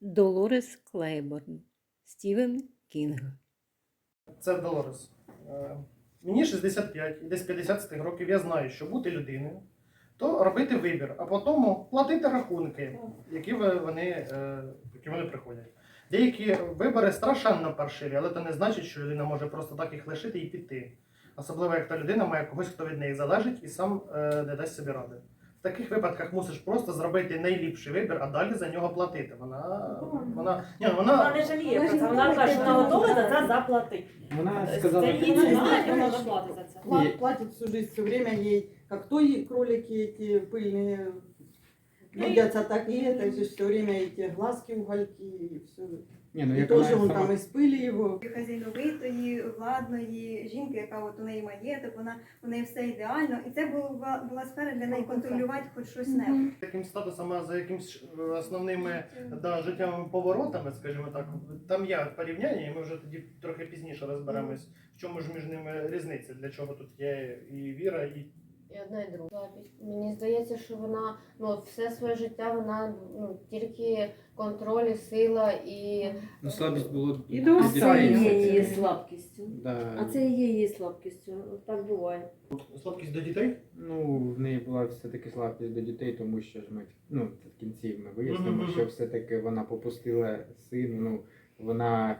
Долорес Клейборн, Стівен Кінг. Це Долорес. Е, Мені 65 і десь 50 тих років я знаю, що бути людиною, то робити вибір, а потім платити рахунки, які вони, е, які вони приходять. Деякі вибори страшенно паршиві, але це не значить, що людина може просто так їх лишити і піти. Особливо, як та людина має когось, хто від неї залежить і сам е, не дасть собі ради. В таких випадках мусиш просто зробити найліпший вибір, а далі за нього платити. Вона, вона, ні, ну, Вона вона не жаліє про це. Вона каже, що вона готова за це заплатити. Вона Це сказала, її що- не знає, вона заплатить за це. Ні. Пла- Платит всю жизнь все время ей, как то ей кролики эти пыльные видятся, так и это, все время эти глазки, угольки и все. Ні, ну И як тоже вона он сама- там из пыли его. хазяйновитої, владної жінки, яка от у неї маєток, вона у неї все ідеально, і це була, була сфера для неї контролювати хоч щось небудь. таким статусом, а за якимсь е, основними да, життєвими поворотами, скажімо так, там є порівняння, і ми вже тоді трохи пізніше розберемось, в чому ж між ними різниця, для чого тут є і віра, і і одна і друга. Мені здається, що вона ну все своє життя вона ну тільки контроль, і сила і Ну, слабість було І до дітей, це є її слабкістю. Да. А це і є її слабкістю. Так буває. слабкість до дітей. Ну, в неї була все-таки слабкість до дітей, тому що ж ми ну, в кінці ми вияснимо, Мгм. що все-таки вона попустила сину. Ну, вона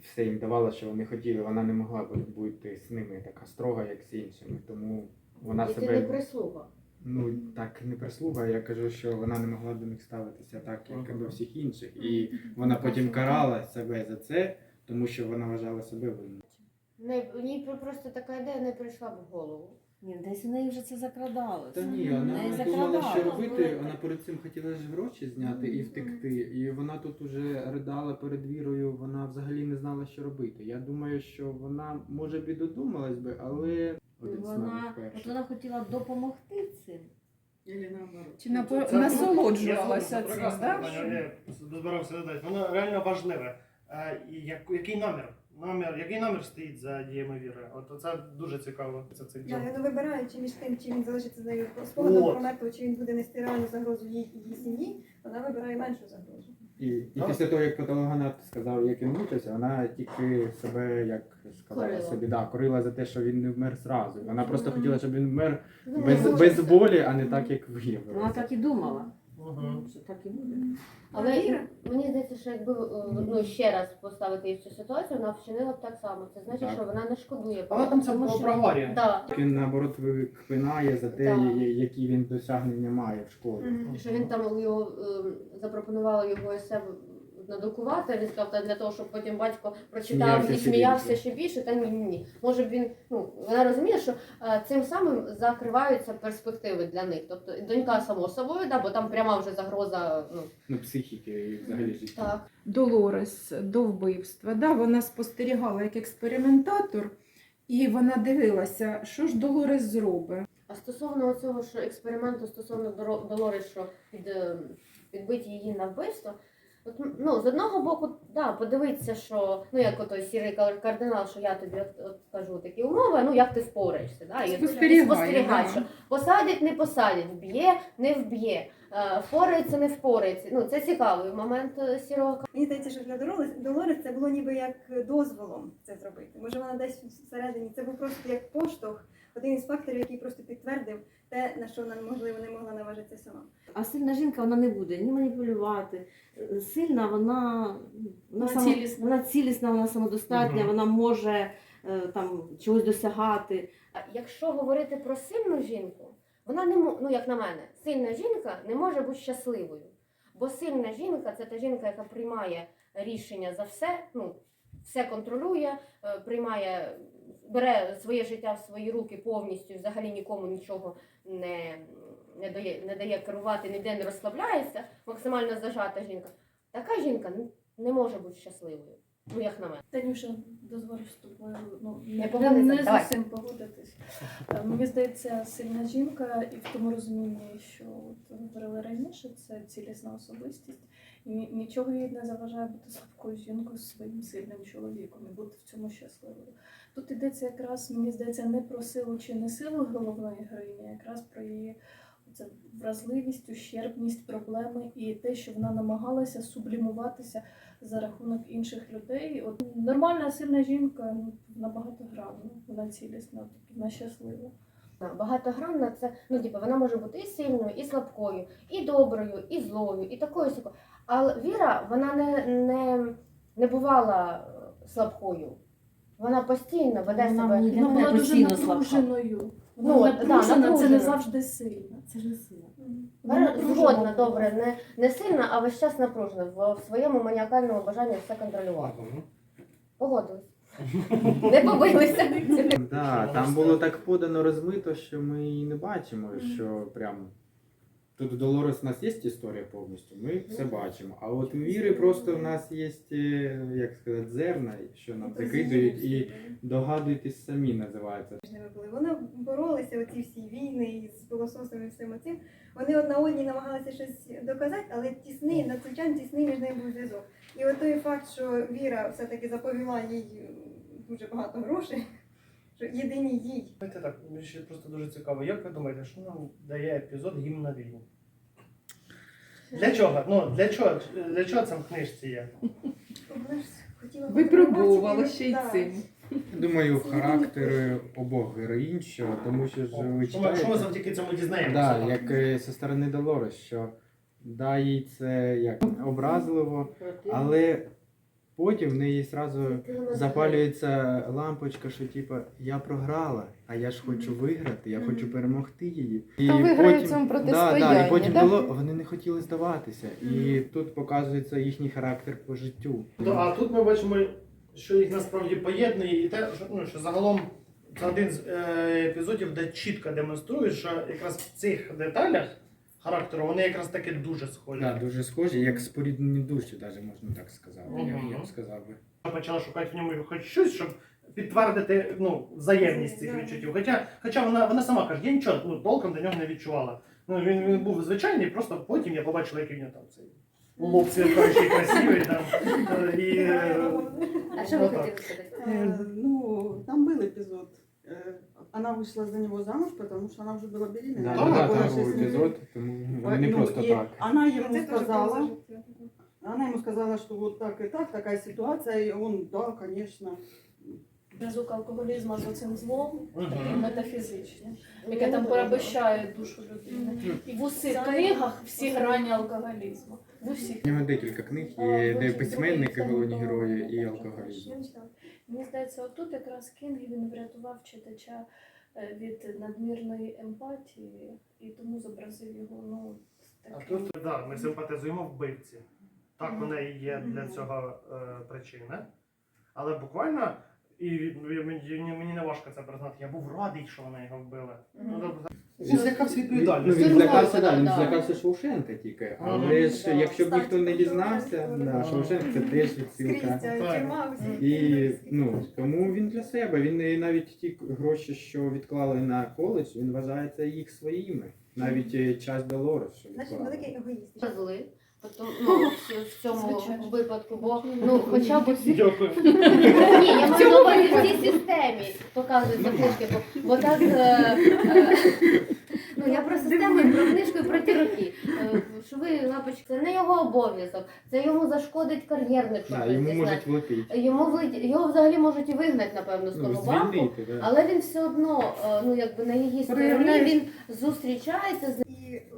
все їм давала, що вони хотіли. Вона не могла бу- бути з ними така строга, як з іншими. Тому вона і ти не прислуга. ну так не прислуга. Я кажу, що вона не могла до них ставитися так, як до всіх інших. І вона потім карала себе за це, тому що вона вважала себе винною. Не мені просто така ідея не прийшла б в голову. Ні, десь у неї вже це закрадалося. Та ні, вона не думала, що робити. Вона перед цим хотіла ж гроші зняти і втекти. І вона тут уже ридала перед вірою. Вона взагалі не знала, що робити. Я думаю, що вона може б і додумалась би, але один Вона, от вона хотіла допомогти цим. Чи напо- Це- насолоджувалася Я цим, прекрасно да? питання, я збирався. Воно реально важливе. Е, і як, який намір? Намір, який намір стоїть за діями віри? От це дуже цікаво. Це цих Я джоб. ну, вибираючи між тим, чи він залишиться з нею спогадом От. про мертвого, чи він буде нести реальну загрозу їй і її сім'ї, вона вибирає меншу загрозу. І, і Так. після того, як патологоанат сказав, як він мучився, вона тільки себе, як сказала Корила. собі, да, корила за те, що він не вмер зразу. Вона просто Мгм. хотіла, щоб він вмер Ну, без, без болі, а не так, як Вона так і думала, Мгм. що так і буде. Але Віра? мені здається, що якби е, ну ще раз поставити її в цю ситуацію, вона вчинила б так само. Це значить, Так. що вона не шкодує. Але там це Тому було що- проговорює. Да. Він наоборот випинає за те, Так. я- які він досягнення має в школі. Мгм. Що він там його е, запропонували його есе надрукувати, він сказав, та для того, щоб потім батько прочитав Сміявся і ще сміявся більше. ще більше, та ні, ні, ні. Може б він, ну вона розуміє, що е, цим самим закриваються перспективи для них. Тобто донька само собою, да, бо там пряма вже загроза. Ну Ну, психіки і взагалі життя. так. Долорес до вбивства. Да, вона спостерігала як експериментатор, і вона дивилася, що ж Долорес зробить. А стосовно цього, що експерименту стосовно Доро- Долорес, що під, е, підбити її на вбивство. От, ну, з одного боку, да, подивитися, що ну як отой сірий кар- кардинал, що я тобі от, от кажу такі умови, ну як ти впораєшся, да, і, і спостерігай, що посадять, не посадять, вб'є, не вб'є, е, впорається, не впорається. Ну це цікавий момент е, сірого Мені здається, що для Долорес, Долорес це було ніби як дозволом це зробити. Може, вона десь всередині це був просто як поштовх, один із факторів, який просто підтвердив те, на що вона можливо не могла наважитися сама. А сильна жінка вона не буде ні маніпулювати. Сильна вона, вона, Вона само- цілісна. вона цілісна, вона самодостатня, Мгм. вона може е, там чогось досягати. А Якщо говорити про сильну жінку, вона не ну як на мене, сильна жінка не може бути щасливою. Бо сильна жінка це та жінка, яка приймає рішення за все, ну все контролює, е, приймає, бере своє життя в свої руки повністю, взагалі нікому нічого не, не, дає, не дає керувати, ніде не розслабляється, максимально зажата жінка. Така жінка не- не може бути щасливою. Ну як на мене. Танюша, дозволю з тобою ну, Не не, не Давай. зовсім погодитись. Е, Мені здається, сильна жінка, і в тому розумінні, що от говорили раніше, це цілісна особистість. І нічого їй не заважає бути слабкою жінкою з своїм сильним чоловіком і бути в цьому щасливою. Тут йдеться якраз, мені здається, не про силу чи не силу головної героїні, а якраз про її це вразливість, ущербність, проблеми і те, що вона намагалася сублімуватися за рахунок інших людей. От нормальна сильна жінка ну, вона вона цілісна, вона щаслива. Багатогранна це, ну, типу, вона може бути і сильною, і слабкою, і доброю, і злою, і такою сякою. Але Віра, вона не, не, не бувала е, слабкою. Вона постійно веде Вона себе. Вона була дуже напруженою. Ну, от, да, напружена, це напружена. не завжди сильно. Це ж не сильно. Вона Вона напружена згодна, добре, не, не сильна, а весь час напружена в, в своєму маніакальному бажанні все контролювати. Погодились. Не побилися. Да, там було так подано розмито, що ми і не бачимо, що прям. Тут Долорес у нас є історія повністю, ми все бачимо. А от у Віри просто в нас є, е, як сказати, зерна, що нам закидують, і догадуйтесь самі називається. Вони боролися оці всі війни з пилососами і всім оцим. Вони одна одній намагалися щось доказати, але тісний, надзвичайно тісний між ними був зв'язок. І от той факт, що Віра все-таки заповіла їй дуже багато грошей, що єдині їй. Знаєте так, мені ще просто дуже цікаво. Як ви думаєте, що нам дає епізод гімн на? Для чого? Ну, для чого, для чого це в книжці є? Вона ж хотіла Випробовувала ще й так. цим. Думаю, характери обох героїнь, що тому що ж ви Що ми, що ми читаєте. завдяки цьому дізнаємося? Да, як е, зі сторони Долорес, що да, їй це як образливо, але потім в неї зразу запалюється лампочка, що типа я програла, а я ж хочу виграти, я хочу перемогти її. І Та да, цьому да, протистоянні, і потім да? було, вони не хотіли здаватися. І тут показується їхній характер по життю. Ну, а тут ми бачимо, що їх насправді поєднує, і те, що, ну, що загалом це один з е, епізодів, де чітко демонструє, що якраз в цих деталях характеру вони якраз таки дуже схожі. Да, дуже схожі, як споріднені душі, навіть можна так сказати. Я, Мгм. я б сказав би. Вона почала шукати в ньому хоч щось, щоб підтвердити ну, взаємність цих відчуттів. Хоча, хоча вона, вона сама каже, я нічого ну, толком до нього не відчувала. Ну, він, він був звичайний, просто потім я побачила, який в нього там цей лоб святковий красивий. Там, е, і, е, А що ви ну, так. хотіли сказати? Э, Ну, там был эпизод. Э, Она вышла за него замуж, потому что она уже была беременна. Да, Так, да, Ей было там шесть був недель. епізод, тому вони не Ну, просто и так. Она Це ему теж сказала, було життя. она ему сказала, что вот так и так, такая ситуация, и он, да, конечно. Зв'язок алкоголізму з оцим злом такий метафізичний, Ну, яке там не порабощає душу людини. І в усіх книгах всі грані алкоголізму. В усіх. У нього декілька книг є, де письменники, головні герої і алкоголізм. Мені здається, отут якраз Кінг він врятував читача е, від надмірної емпатії і тому зобразив його ну А тут да, ми симпатизуємо вбивці. Так, вона і є для цього е, причина. Але буквально, і мені, мені не важко це признати, я був радий, що вона його вбила. Ну, тобто, він злякався Ну, відповідальності. він злякався, да, він злякався Шоушенка тільки. Але ж Да. якщо б ніхто не дізнався, да. Шоушенк це теж відсилка. І ну тому він для себе. Він і навіть ті гроші, що відклали на коледж, він вважається їх своїми. Навіть е, час Долорес, що Значить, відклали. великий егоїст. Зли. Ну, в, в цьому Звичайно. випадку, бо ну, хоча б усі Дякую. Ні, я маю на увазі в цій системі показуються книжки, бо, бо так. Е, е, ну я про систему і про книжку і про ті роки. Е, що ви лапочки, це не його обов'язок, це йому зашкодить кар'єрник, що Да, йому можуть влетіти. Йому влетіть- його взагалі можуть і вигнати, напевно, з Ну, того банку. звільнити, да. Але він все одно, е, ну якби на її стороні Проявляє- він зустрічається з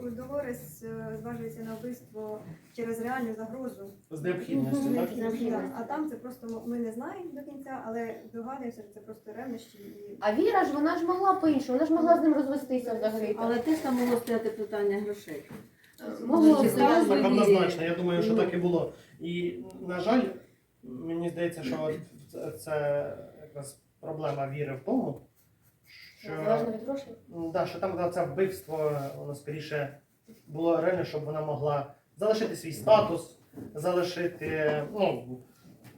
І Долорес зважується на вбивство через реальну загрозу. З необхідністю, так? А там це просто ми не знаємо до кінця, але догадуємося, що це просто ревнощі і А Віра ж вона ж могла по-іншому, вона ж могла з ним розвестися взагалі. Але теж там могло стояти питання грошей. Могло стояти. Так однозначно, я думаю, що так і було. І, на жаль, мені здається, що от це якраз проблема віри в тому, що, Залежно від грошей. м, да, що там це вбивство, воно скоріше було реально, щоб вона могла залишити свій статус, залишити, ну,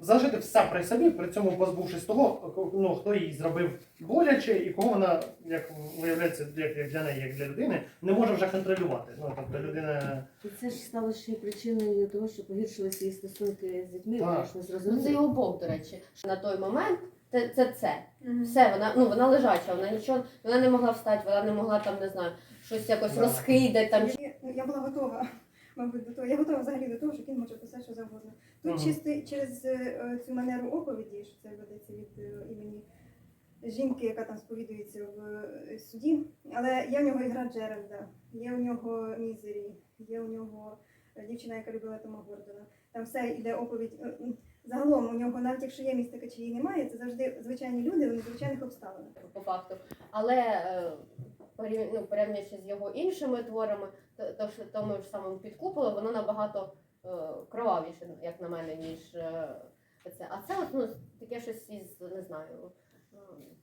залишити все при собі, при цьому позбувшись того, ну, хто їй зробив боляче і кого вона, як виявляється, як, для неї, як для людини, не може вже контролювати. Ну, тобто людина. І це ж стало ще й причиною того, що погіршилися її стосунки з дітьми, Так. тому Ну, це і обох, до речі. На той момент це це. це. Все, вона, ну, вона лежача, вона нічого, вона не могла встати, вона не могла там, не знаю, щось якось Да. розкидати там. Я, я була готова, мабуть, до того. Я готова взагалі до того, що кін може писати що завгодно. Тут Мгм. чисто через е, цю манеру оповіді, що це ведеться від е, імені жінки, яка там сповідується в е, суді. Але є в нього ігра Джеральда, є у нього Мізері, є у нього е, дівчина, яка любила Тома Гордона. Там все йде оповідь. е, Загалом у нього, навіть якщо є містика чи її немає, це завжди звичайні люди в звичайних обставинах. по факту. Але е, ну, порівнюючи з його іншими творами, то, то що тому ж самому під куполом, воно набагато е, кровавіше, як на мене, ніж е, це. А це ну, таке щось із, не знаю, е,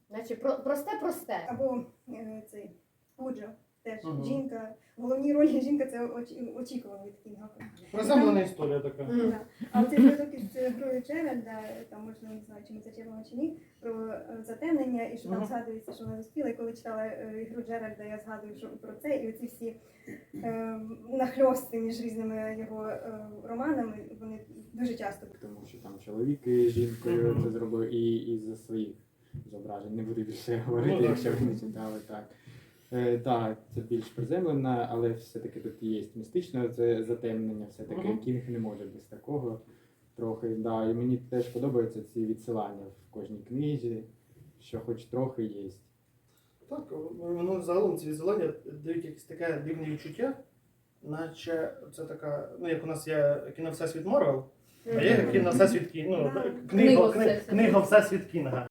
наче про, просте-просте. Або е, цей Пуджо, теж Мгм. жінка. В головній ролі жінка це очі- очікувано від Кінга. Приземлена історія така. Да. А цей зв'язок із грою Джеральда, там можна не знаю, чи ми це чергова чи ні, про е, затемнення, і що там Мгм. згадується, що вона заспіла. І коли читала е, ігру Джеральда, я згадую що про це, і оці всі е, нахльости між різними його е, романами, вони дуже часто. Тому що там чоловік із жінкою Мгм. це зробив і із своїх зображень. Не буду більше говорити, Ну, так. якщо ви не читали так. Е, так, це більш приземлена, але все-таки тут є містичне це затемнення, все-таки Мгм. кінг не може без такого. Трохи, да. І мені теж подобаються ці відсилання в кожній книзі, що хоч трохи є. Так, воно загалом ці візуалення дають якесь таке дивне відчуття, наче це така, ну як у нас є кіно Всесвіт Марвел, а є кіно Всесвіт Кін, ну, Да. книга, Книга Всесвіт. книга Всесвіт Кінга.